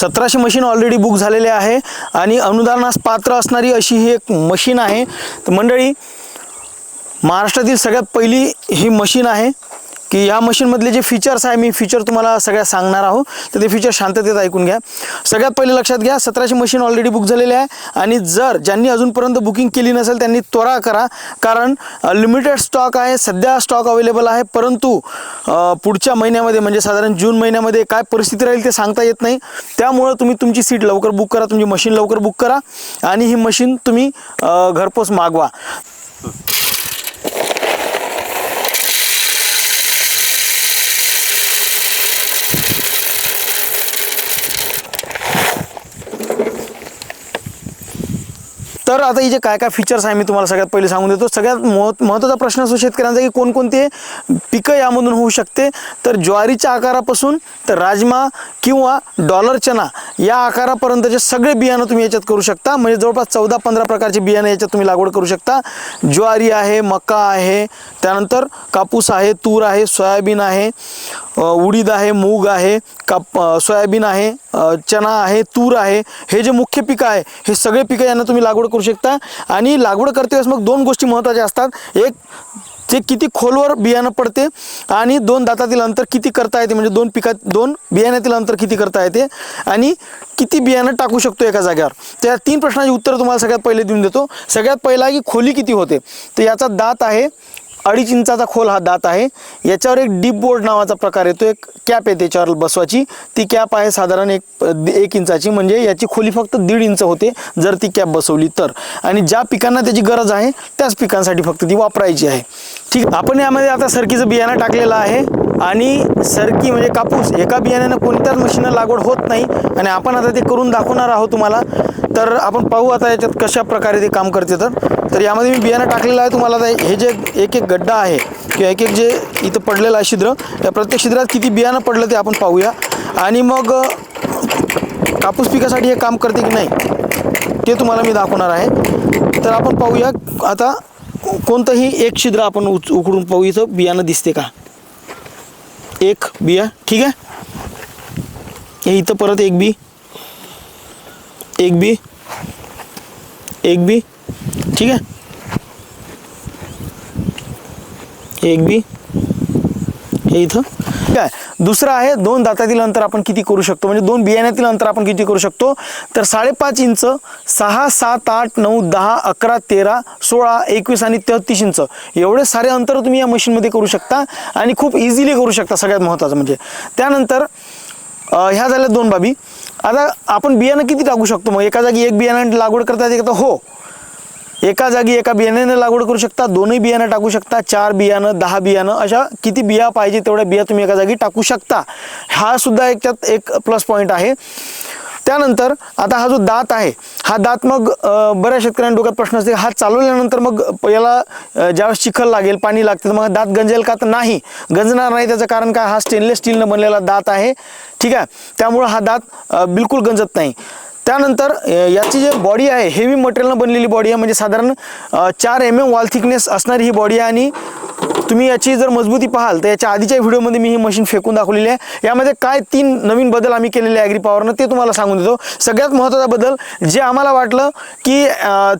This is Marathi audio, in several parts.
सतराशे मशीन ऑलरेडी बुक झालेले आहे आणि अनुदानास पात्र असणारी अशी ही एक मशीन आहे. तर मंडळी महाराष्ट्रातील सगळ्यात पहिली ही मशीन आहे. की या मशीनमधले जे फीचर्स आहे मी फीचर तुम्हाला सगळ्या सांगणार आहोत. तर ते फीचर शांततेत ऐकून घ्या. सगळ्यात पहिले लक्षात घ्या सतराशे मशीन ऑलरेडी बुक झालेले आहे. आणि जर ज्यांनी अजूनपर्यंत बुकिंग केली नसेल त्यांनी त्वरा करा. कारण लिमिटेड स्टॉक आहे सध्या स्टॉक अवेलेबल आहे. परंतु पुढच्या महिन्यामध्ये म्हणजे साधारण जून महिन्यामध्ये काय परिस्थिती राहील ते सांगता येत नाही. त्यामुळं तुम्ही तुमची सीट लवकर बुक करा तुमची मशीन लवकर बुक करा. आणि ही मशीन तुम्ही घरपोच मागवा. तर आता हिचे काय काय फीचर्स आहे मी तुम्हाला सगळ्यात पहिले सांगून देतो. सगळ्यात महत् महत्त्वाचा प्रश्न असतो शेतकऱ्यांचा की कोणकोणते पिकं यामधून होऊ शकते. तर ज्वारीच्या आकारापासून तर राजमा किंवा डॉलर चना या आकारापर्यंतचे सगळे बियाणं तुम्ही याच्यात करू शकता. म्हणजे जवळपास चौदा पंधरा प्रकारचे बियाणं याच्यात तुम्ही लागवड करू शकता. ज्वारी आहे मका आहे त्यानंतर कापूस आहे तूर आहे सोयाबीन आहे उडीद आहे मूग आहे काप सोयाबीन आहे चना आहे तूर आहे. हे जे मुख्य पिकं आहे हे सगळे पिकं यांना तुम्ही लागवड करू शकता. आणि लागवड करते वेळेस मग दोन गोष्टी महत्त्वाच्या असतात. एक ते किती खोलवर बियाणं पडते आणि दोन दातातील अंतर किती करता येते. म्हणजे दोन पिकात दोन बियाण्यातील अंतर किती करता येते. आणि किती बियाणं टाकू शकतो एका जाग्यावर त्या तीन प्रश्नाची उत्तर तुम्हाला सगळ्यात पहिले देऊन देतो. सगळ्यात पहिला की खोली किती होते. तर याचा दात आहे अडीच इंचाचा खोल हा दात आहे. याच्यावर एक डीप बोर्ड नावाचा प्रकार येतो. एक कॅप आहे त्याच्यावर बसवाची ती कॅप आहे साधारण एक एक इंचाची. म्हणजे याची खोली फक्त दीड इंच होते जर ती कॅप बसवली तर. आणि ज्या पिकांना त्याची गरज आहे त्याच पिकांसाठी फक्त ती वापरायची आहे. ठीक आपण यामध्ये आता सरकीचं बियाणं टाकलेलं आहे. आणि सरकी म्हणजे कापूस. एका बियाण्यानं कोणत्याच मशीनं लागवड होत नाही. आणि आपण आता ते करून दाखवणार आहोत तुम्हाला. तर आपण पाहू आता याच्यात कशा प्रकारे ते काम करते तर. तर यामध्ये मी बियाणं टाकलेलं आहे तुम्हाला आता हे जे एक एक गड्डा आहे किंवा एक एक जे इथं पडलेलं आहे छिद्र या प्रत्येक छिद्रात किती बियाणं पडलं ते आपण पाहूया. आणि मग कापूस पिकासाठी हे काम करते की नाही ते तुम्हाला मी दाखवणार आहे. तर आपण पाहूया आता कोणतंही एक छिद्र आपण उच उकडून पाहू इथं बियाणं दिसते का? एक बिया ठीक आहे? हे इथं परत एक बी. एक बी एक बी ठीक आहे एक बी हे इथं. ठीक आहे. दुसरं आहे दोन दातातील अंतर आपण किती करू शकतो? म्हणजे दोन बियाण्यातील अंतर आपण किती करू शकतो? तर साडेपाच इंच सहा सात आठ नऊ दहा अकरा तेरा सोळा एकवीस आणि तेहतीस इंच. एवढे सारे अंतर तुम्ही या मशीनमध्ये करू शकता आणि खूप इझिली करू शकता सगळ्यात महत्त्वाचं म्हणजे. त्यानंतर ह्या झाल्या दोन बाबी. आता आपण बियाणं किती टाकू शकतो? मग एका जागी एक बियाणं लागवड करता येते का तर हो. एका जागी एका बियाण्याने लागवड करू शकता दोन्ही बियाणं टाकू शकता चार बियाणं दहा बियाणं अशा किती बिया पाहिजे तेवढ्या बिया तुम्ही एका जागी टाकू शकता. हा सुद्धा एक त्यात एक प्लस पॉईंट आहे. त्यानंतर आता हा जो दात आहे हा दात मग बऱ्याच शेतकऱ्यांना डोक्यात प्रश्न असते हा चालवल्यानंतर मग याला ज्यावेळेस चिखल लागेल पाणी लागते तर मग दात गंजेल का? तर नाही. गंजणार नाही त्याचं कारण काय? हा स्टेनलेस स्टीलनं बनलेला दात आहे. ठीक आहे? त्यामुळं हा दात बिलकुल गंजत नाही. त्यानंतर याची जी बॉडी आहे हेवी मटेरियलनं बनलेली बॉडी आहे म्हणजे साधारण चार एम एम वॉल थिकनेस असणारी ही बॉडी आहे आणि तुम्ही याची जर मजबूती पाहाल तर याच्या आधीच्या व्हिडिओमध्ये मी ही मशीन फेकून दाखवलेली आहे. यामध्ये काय तीन नवीन बदल आम्ही केलेले आहे ॲग्री पॉवरनं ते तुम्हाला सांगून देतो. सगळ्यात महत्त्वाचा बदल जे आम्हाला वाटलं की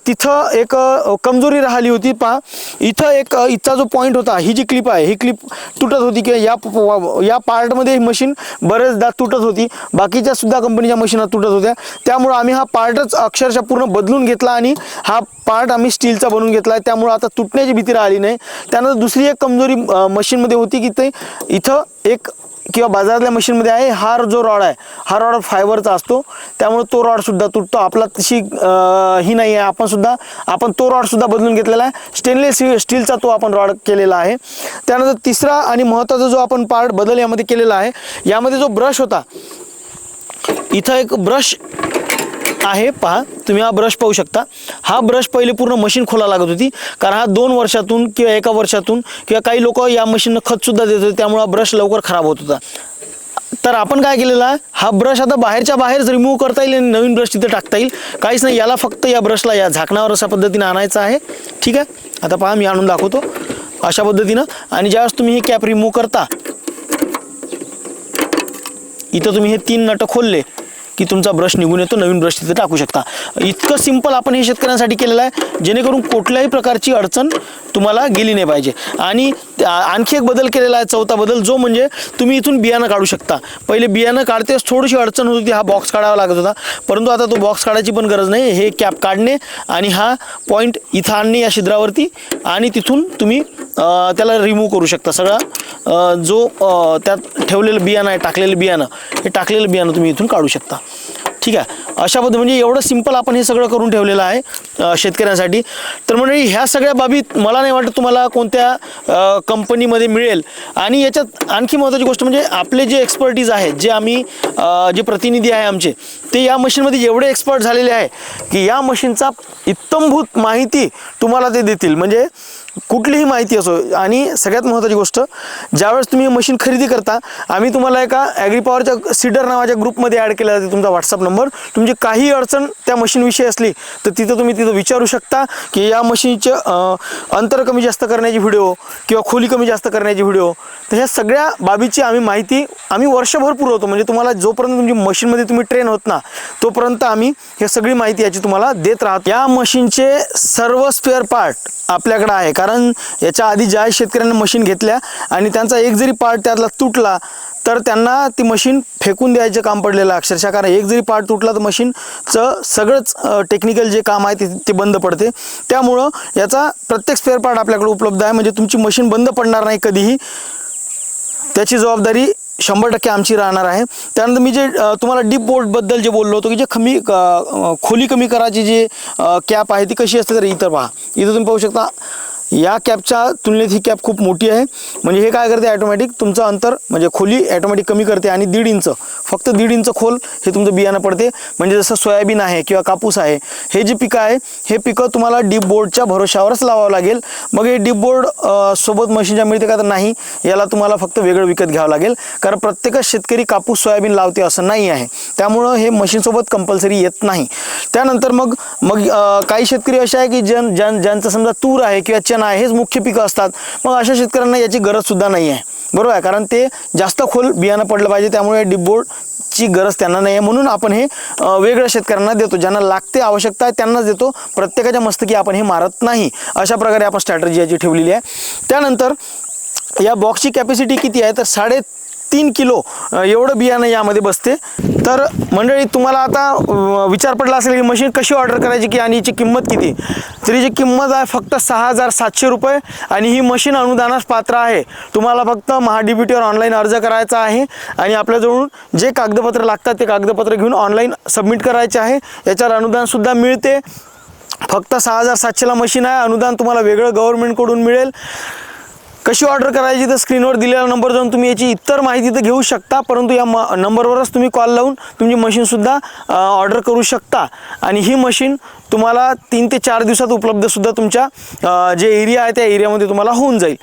तिथं एक कमजोरी राहिली होती पहा. इथं एक इथचा जो पॉईंट होता ही जी क्लिप आहे ही क्लिप तुटत होती किंवा या या पार्टमध्ये ही मशीन बरेचदा तुटत होती. बाकीच्या सुद्धा कंपनीच्या मशीना तुटत होत्या. त्यामुळं आम्ही हा पार्टच अक्षरशः पूर्ण बदलून घेतला आणि हा पार्ट आम्ही स्टीलचा बनवून घेतला आहे. त्यामुळं आता तुटण्याची भीती राहिली नाही. त्यानंतर दुसरी एक कमजोरी मशीनमध्ये होती की ते इथं एक किंवा बाजारातल्या मशीनमध्ये आहे हा जो रॉड आहे हा रॉड फायबरचा असतो. त्यामुळे तो रॉडसुद्धा तुटतो. आपला तशी ही नाही आहे. आपण सुद्धा आपण तो रॉडसुद्धा बदलून घेतलेला आहे. स्टेनलेस स्टीलचा तो आपण रॉड केलेला आहे. त्यानंतर तिसरा आणि महत्त्वाचा जो आपण पार्ट बदल यामध्ये केलेला आहे यामध्ये जो ब्रश होता इथं एक ब्रश आहे पहा तुम्ही हा ब्रश पाहू शकता. हा ब्रश पहिले पूर्ण मशीन खोला लागत होती. कारण हा दोन वर्षातून किंवा एका वर्षातून किंवा काही लोक या मशीननं खतसुद्धा देत होते त्यामुळे हा ब्रश लवकर खराब होत होता. तर आपण काय केलेला आहे हा ब्रश आता बाहेरच्या बाहेरच रिमूव्ह करता येईल आणि नवीन ब्रश तिथे टाकता येईल. काहीच नाही याला फक्त या ब्रशला या झाकणावर अशा पद्धतीने आणायचं आहे. ठीक आहे? आता पहा मी आणून दाखवतो. अशा पद्धतीनं. आणि ज्यावेळेस तुम्ही ही कॅप रिमूव्ह करता इथं तुम्ही हे तीन नट खोलले. की तुमचा ब्रश निघून येतो नवीन ब्रश तिथे टाकू शकता. इतकं सिंपल आपण हे शेतकऱ्यांसाठी केलेलं आहे जेणेकरून कुठल्याही प्रकारची अडचण तुम्हाला गेली नाही पाहिजे. आणि आणखी एक बदल केलेला आहे चौथा बदल जो म्हणजे तुम्ही इथून बियाणं काढू शकता. पहिले बियाणं काढतेच थोडीशी अडचण होत होती हा बॉक्स काढावा लागत होता. परंतु आता तो बॉक्स काढायची पण गरज नाही हे कॅप काढणे आणि हा पॉईंट इथं आणणे या छिद्रावरती आणि तिथून तुम्ही त्याला रिमूव्ह करू शकता. सगळा जो त्यात ठेवलेलं बियाणं आहे टाकलेलं बियाणं हे टाकलेलं बियाणं तुम्ही इथून काढू शकता. ठीक आहे. अशा पद्धती म्हणजे एवढं सिंपल आपण हे सगळं करून ठेवलेलं आहे शेतकऱ्यांसाठी. तर म्हणजे ह्या सगळ्या बाबीत मला नाही वाटत तुम्हाला कोणत्या कंपनीमध्ये मिळेल. आणि याच्यात आणखी महत्त्वाची गोष्ट म्हणजे आपले जे एक्सपर्टीज आहेत जे आम्ही जे प्रतिनिधी आहे आमचे ते या मशीनमध्ये एवढे एक्सपर्ट झालेले आहे की या मशीनचा इत्तमभूत माहिती तुम्हाला ते देतील. म्हणजे कुठलीही माहिती असो. आणि सगळ्यात महत्त्वाची गोष्ट ज्यावेळेस तुम्ही मशीन खरेदी करता आम्ही तुम्हाला एका ॲग्रीपॉवरच्या सीडर नावाच्या ग्रुपमध्ये ॲड केला जाते तुमचा व्हॉट्सअप नंबर तुमची काही अडचण त्या मशीनविषयी असली तर तिथं तुम्ही तिथं विचारू शकता की या मशीनचे अंतर कमी जास्त करण्याची व्हिडिओ किंवा खोली कमी जास्त करण्याची व्हिडिओ तर ह्या सगळ्या बाबीची आम्ही माहिती आम्ही वर्षभर पुरवतो. म्हणजे तुम्हाला जोपर्यंत तुमची मशीनमध्ये तुम्ही ट्रेन होत ना तोपर्यंत आम्ही हे सगळी माहिती याची तुम्हाला देत राहतो. या मशीनचे सर्व स्पेअर पार्ट आपल्याकडे आहे. कारण याच्या आधी ज्या शेतकऱ्यांनी मशीन घेतल्या आणि त्यांचा एक जरी पार्ट त्यातला तुटला तर त्यांना ती मशीन फेकून द्यायचं काम पडलेलं अक्षरशः. कारण एक जरी पार्ट तुटला तर मशीनचं सगळंच टेक्निकल जे काम आहे ते ते बंद पडते. त्यामुळं याचा प्रत्येक स्पेअर पार्ट आपल्याकडे उपलब्ध आहे. म्हणजे तुमची मशीन बंद पडणार नाही कधीही. त्याची जबाबदारी शंभर टक्के आमची राहणार आहे. त्यानंतर मी जे तुम्हाला डीप बोर्डबद्दल जे बोललो होतो की जे कमी खोली कमी करायची जी कॅप आहे ती कशी असते तर इथं पहा. इथं तुम्ही पाहू शकता. या कॅपच्या तुलनेत ही कॅप खूप मोठी आहे. म्हणजे हे काय करते ॲटोमॅटिक तुमचं अंतर म्हणजे खोली ॲटोमॅटिक कमी करते आणि दीड इंच फक्त दीड इंच खोल हे तुमचं बियाणं पडते. म्हणजे जसं सोयाबीन आहे किंवा कापूस आहे हे जे पिकं आहे हे पिकं तुम्हाला डीप बोर्डच्या भरोशावरच लावावं लागेल. मग हे डीप बोर्ड सोबत मशीनच्या मिळते का तर नाही याला तुम्हाला फक्त वेगळं विकत घ्यावं लागेल. कारण प्रत्येकच शेतकरी कापूस सोयाबीन लावते असं नाही आहे. त्यामुळं हे मशीनसोबत कंपल्सरी येत नाही. त्यानंतर मग मग काही शेतकरी असे आहे की ज्यां ज्यां ज्यांचं समजा तूर आहे किंवा चणा आहे हेच मुख्य पिकं असतात. मग अशा शेतकऱ्यांना याची गरजसुद्धा नाही आहे. बरोबर आहे? कारण ते जास्त खोल बियाणं पडलं पाहिजे त्यामुळे डिपबोर्ड ची गरज त्यांना नाही आहे. म्हणून आपण हे वेगळ्या शेतकऱ्यांना देतो. ज्यांना लागते आवश्यकता आहे त्यांनाच देतो. प्रत्येकाच्या मस्तकी आपण हे मारत नाही. अशा प्रकारे आपण स्ट्रॅटर्जी याची ठेवलेली आहे. त्यानंतर या बॉक्सची कॅपॅसिटी किती आहे? तर साडे तीन किलो एवढं बियाणं यामध्ये बसते. तर मंडळी तुम्हाला आता विचार पडला असेल की मशीन कशी ऑर्डर करायची की आणि हिची किंमत किती? तर हिची किंमत आहे फक्त सहा हजार सातशे रुपये आणि ही मशीन अनुदानास पात्र आहे. तुम्हाला फक्त महाडीबीटीवर ऑनलाईन अर्ज करायचा आहे आणि आपल्याजवळून जे कागदपत्र लागतात ते कागदपत्र घेऊन ऑनलाईन सबमिट करायचे आहे. याच्यावर अनुदानसुद्धा मिळते. फक्त सहा हजार सातशेला मशीन आहे. अनुदान तुम्हाला वेगळं गव्हर्नमेंटकडून मिळेल. कशी ऑर्डर करायची तर स्क्रीनवर दिलेला नंबर जाऊन तुम्ही याची इतर माहिती तर घेऊ शकता परंतु या म नंबरवरच तुम्ही कॉल लावून तुमची मशीनसुद्धा ऑर्डर करू शकता. आणि ही मशीन तुम्हाला तीन ते चार दिवसात उपलब्धसुद्धा तुमच्या जे एरिया आहे त्या एरियामध्ये तुम्हाला होऊन जाईल.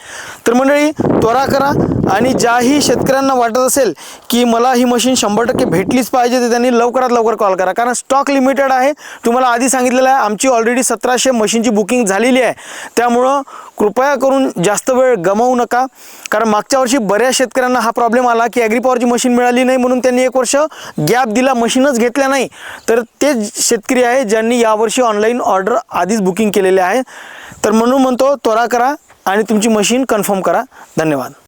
तर मंडळी त्वरा करा आणि ज्याही शेतकऱ्यांना वाटत असेल की मला ही मशीन शंभर टक्के भेटलीच पाहिजे तर त्यांनी लवकरात लवकर कॉल करा. कारण स्टॉक लिमिटेड आहे. तुम्हाला आधी सांगितलेलं आहे आमची ऑलरेडी सतराशे मशीनची बुकिंग झालेली आहे. त्यामुळं कृपया करून जास्त वेळ गमावू नका. कारण मागच्या वर्षी बऱ्याच शेतकऱ्यांना हा प्रॉब्लेम आला की ॲग्रीपॉवरची मशीन मिळाली नाही म्हणून त्यांनी एक वर्ष गॅप दिला मशीनच घेतल्या नाही. तर तेच शेतकरी आहे ज्यांनी यावर्षी ऑनलाईन ऑर्डर आधीच बुकिंग केलेले आहे. तर म्हणून म्हणतो त्वरा करा आणि तुमची मशीन कन्फर्म करा. धन्यवाद.